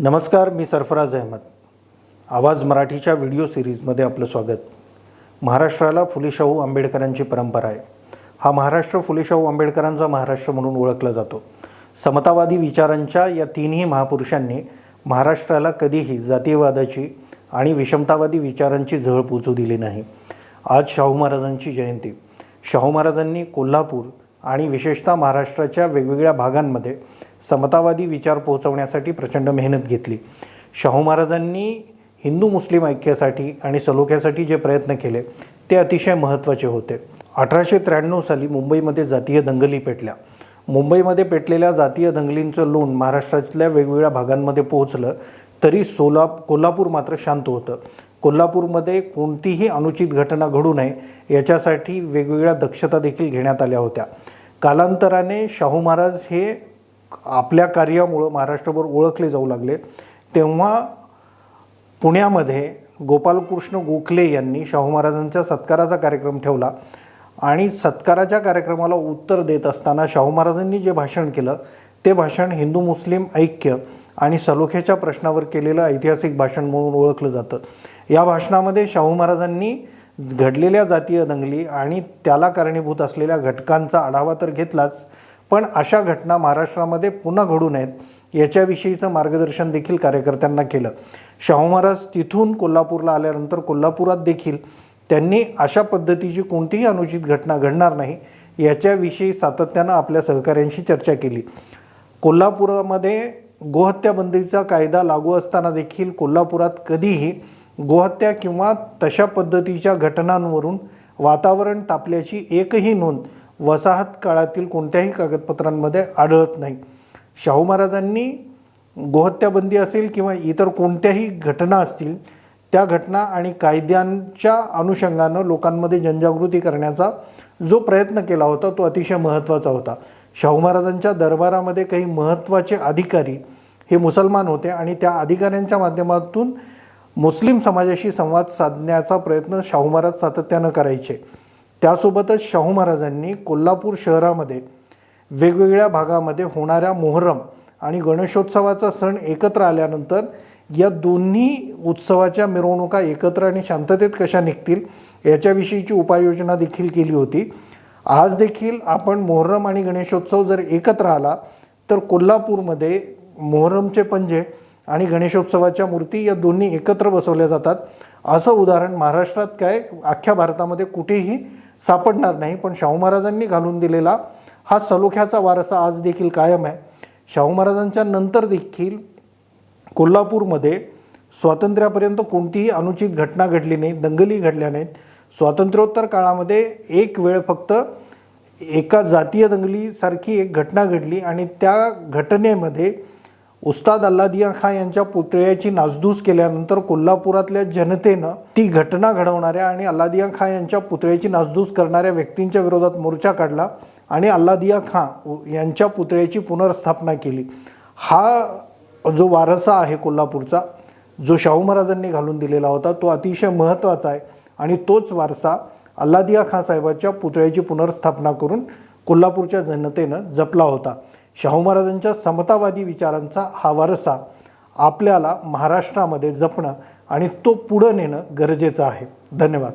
नमस्कार मी सरफराज अहमद. आवाज मराठीच्या व्हिडिओ सिरीजमध्ये आपलं स्वागत. महाराष्ट्राला फुलेशाहू आंबेडकरांची परंपरा आहे. हा महाराष्ट्र फुलेशाहू आंबेडकरांचा महाराष्ट्र म्हणून ओळखला जातो. समतावादी विचारांच्या या तीनही महापुरुषांनी महाराष्ट्राला कधीही जातीयवादाची आणि विषमतावादी विचारांची झळ पोचू दिली नाही. आज शाहू महाराजांची जयंती. शाहू महाराजांनी कोल्हापूर आणि विशेषतः महाराष्ट्राच्या वेगवेगळ्या भागांमध्ये समतावादी विचार पोहोचवण्यासाठी प्रचंड मेहनत घेतली. शाहू महाराजांनी हिंदू मुस्लिम ऐक्यासाठी आणि सलोख्यासाठी जे प्रयत्न केले ते अतिशय महत्त्वाचे होते. अठराशे त्र्याण्णव साली मुंबईमध्ये जातीय दंगली पेटल्या. मुंबईमध्ये पेटलेल्या जातीय दंगलींचं लोण महाराष्ट्रातल्या वेगवेगळ्या भागांमध्ये पोहोचलं तरी सोला कोल्हापूर मात्र शांत होतं. कोल्हापूरमध्ये कोणतीही अनुचित घटना घडू नये याच्यासाठी वेगवेगळ्या दक्षता देखील घेण्यात आल्या होत्या. कालांतराने शाहू महाराज हे आपल्या कार्यामुळं महाराष्ट्रभर ओळखले जाऊ लागले. तेव्हा पुण्यामध्ये गोपालकृष्ण गोखले यांनी शाहू महाराजांच्या सत्काराचा कार्यक्रम ठेवला आणि सत्काराच्या कार्यक्रमाला उत्तर देत असताना शाहू महाराजांनी जे भाषण केलं ते भाषण हिंदू मुस्लिम ऐक्य आणि सलोख्याच्या प्रश्नावर केलेलं ऐतिहासिक भाषण म्हणून ओळखलं जातं. या भाषणामध्ये शाहू महाराजांनी घडलेल्या जातीय दंगली आणि त्याला कारणीभूत असलेल्या घटकांचा आढावा तर घेतलाच पण अशा घटना महाराष्ट्रामध्ये पुन्हा घडू नयेत याच्याविषयीचं मार्गदर्शन देखील कार्यकर्त्यांना केलं. शाहू महाराज तिथून कोल्हापूरला आल्यानंतर कोल्हापुरात देखील त्यांनी अशा पद्धतीची कोणतीही अनुचित घटना घडणार नाही याच्याविषयी सातत्यानं आपल्या सहकाऱ्यांशी चर्चा केली. कोल्हापुरामध्ये गोहत्याबंदीचा कायदा लागू असताना देखील कोल्हापुरात कधीही गोहत्या किंवा तशा पद्धतीच्या घटनांवरून वातावरण तापल्याची एकही नोंद वसाहत काळातील कोणत्याही कागदपत्रांमध्ये आढळत नाही. शाहू महाराजांनी गोहत्याबंदी असेल किंवा इतर कोणत्याही घटना असतील त्या घटना आणि कायद्यांच्या अनुषंगानं लोकांमध्ये जनजागृती करण्याचा जो प्रयत्न केला होता तो अतिशय महत्त्वाचा होता. शाहू महाराजांच्या दरबारामध्ये काही महत्त्वाचे अधिकारी हे मुसलमान होते आणि त्या अधिकाऱ्यांच्या माध्यमातून मुस्लिम समाजाशी संवाद साधण्याचा प्रयत्न शाहू महाराज सातत्यानं करायचे. त्यासोबतच शाहू महाराजांनी कोल्हापूर शहरामध्ये वेगवेगळ्या भागामध्ये होणाऱ्या मोहरम आणि गणेशोत्सवाचा सण एकत्र आल्यानंतर या दोन्ही उत्सवाच्या मिरवणुका एकत्र आणि शांततेत कशा निघतील याच्याविषयीची उपाययोजना देखील केली होती. आज देखील आपण मोहरम आणि गणेशोत्सव जर एकत्र आला तर कोल्हापूरमध्ये मोहरमचे पंजे आणि गणेशोत्सवाच्या मूर्ती या दोन्ही एकत्र बसवल्या जातात. असं उदाहरण महाराष्ट्रात काय अख्ख्या भारतामध्ये कुठेही सापडणार नाही पण शाहू महाराजांनी घालून दिलेला हा सलोख्याचा वारसा आज देखील कायम आहे. शाहू महाराजांच्या नंतर देखील कोल्हापूरमध्ये स्वातंत्र्यापर्यंत कोणतीही अनुचित घटना घडली नाही दंगली घडल्या नाहीत. स्वातंत्र्योत्तर काळामध्ये एक वेळ फक्त एका जातीय दंगलीसारखी एक घटना घडली आणि त्या घटनेमध्ये उस्ताद अल्लादिया खां यांच्या पुतळ्याची नासधूस केल्यानंतर कोल्हापुरातल्या जनतेनं ती घटना घडवणाऱ्या आणि अल्लादिया खां यांच्या पुतळ्याची नासधूस करणाऱ्या व्यक्तींच्या विरोधात मोर्चा काढला आणि अल्लादिया खां यांच्या पुतळ्याची पुनर्स्थापना केली. हा जो वारसा आहे कोल्हापूरचा जो शाहू महाराजांनी घालून दिलेला होता तो अतिशय महत्त्वाचा आहे आणि तोच वारसा अल्लादिया खां साहेबाच्या पुतळ्याची पुनर्स्थापना करून कोल्हापूरच्या जनतेनं जपला होता. शाहू महाराजांच्या समतावादी विचारांचा हा वारसा आपल्याला महाराष्ट्रामध्ये जपणं आणि तो पुढं नेणं गरजेचं आहे. धन्यवाद.